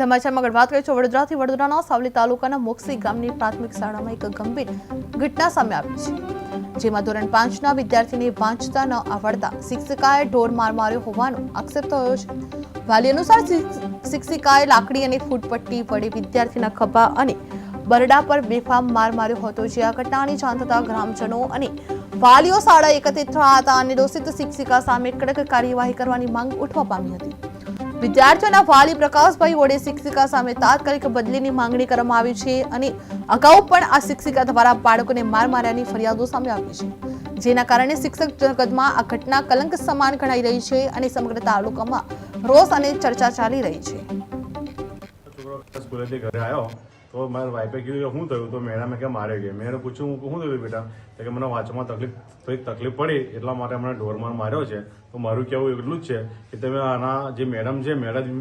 સમાચારમાં આગળ વાત કરીએ છીએ વડોદરાથી વડોદરાના સાવલી તાલુકાના મોક્ષી ગામની પ્રાથમિક શાળામાં એક ગંભીર ઘટના સામે આવી છે, જેમાં ધોરણ પાંચના વિદ્યાર્થીને વાંચતા ન આવડતા શિક્ષિકાએ ઢોર માર માર્યો હોવાનો આક્ષેપ થયો છે. વાલી અનુસાર શિક્ષિકાએ લાકડી અને ફૂટપટ્ટી વડે વિદ્યાર્થીના ખભા અને બરડા પર બેફામ માર માર્યો હતો, જે આ ઘટનાની જાણ થતા ગ્રામજનો અને વાલીઓ શાળા એકત્રિત થયા હતા અને દોષિત શિક્ષિકા સામે કડક કાર્યવાહી કરવાની માંગ ઉઠવા પામી હતી. વિદ્યાર્થીઓના વાલી પ્રકાશભાઈ વડે શિક્ષિકા સામે તાત્કાલિક બદલીની માંગણી કરવામાં આવી છે અને અગાઉ પણ આ શિક્ષિકા દ્વારા બાળકોને માર માર્યાની ફરિયાદો સામે આવી છે. જેના કારણે શિક્ષક જગતમાં આ ઘટના કલંક સમાન ગણાઈ રહી છે અને સમગ્ર તાલુકામાં રોષ અને ચર્ચા ચાલી રહી છે. સ્કૂલેથી ઘરે આવ્યો. તો મારા વાઈફે કીધું કે શું થયું? તો મેડમે કે મારે ગઈ મેં એને પૂછ્યું હું શું થયું બેટા? તો કે મને વાંચવામાં તકલીફ થોડીક તકલીફ પડી એટલા માટે મને ઢોરમાર માર્યો છે. તો મારું કહેવું એટલું જ છે કે તમે આના જે મેડમ છે મેડમ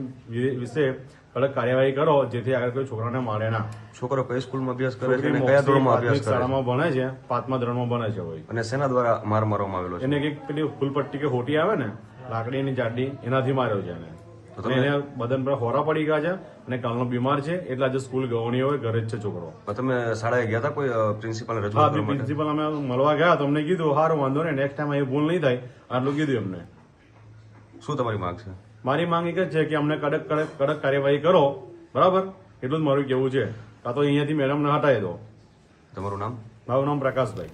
વિશે કડક કાર્યવાહી કરો જેથી આગળ કોઈ છોકરાને મારે ના. છોકરો કઈ સ્કૂલમાં અભ્યાસ કરે છે અને કયા ધોરણમાં અભ્યાસ કરે શાળામાં ભણે છે પાંચમા ધોરણમાં ભણે છે હોય. અને શેના દ્વારા માર મારવામાં આવેલો છે? એને કંઈક પેલી ફૂલપટ્ટી કે હોટી આવે ને લાકડીની જાડી એનાથી માર્યો છે એને. અને એને બદન પર હોરા પડી ગયા છે અને કાલનો બીમાર છે એટલે આજે સ્કૂલ ગવણી હોય ઘરે જ છે છોકરો. તમે શાળાએ ગયા હતા કોઈ પ્રિન્સિપાલ રજૂઆત પ્રિન્સિપલ અમે મળવા ગયા તમને કીધું સારું વાંધો નહીં નેક્સ્ટ ટાઈમ અહીં ભૂલ નહીં થાય. આટલું કીધું એમને. શું તમારી માંગ છે? મારી માંગ એક જ છે કે અમને કડક કડક કડક કાર્યવાહી કરો. બરાબર? એટલું જ મારું કેવું છે. કાં તો અહીંયાથી મેડમને હટાવી દો. તમારું નામ? મારું નામ પ્રકાશભાઈ.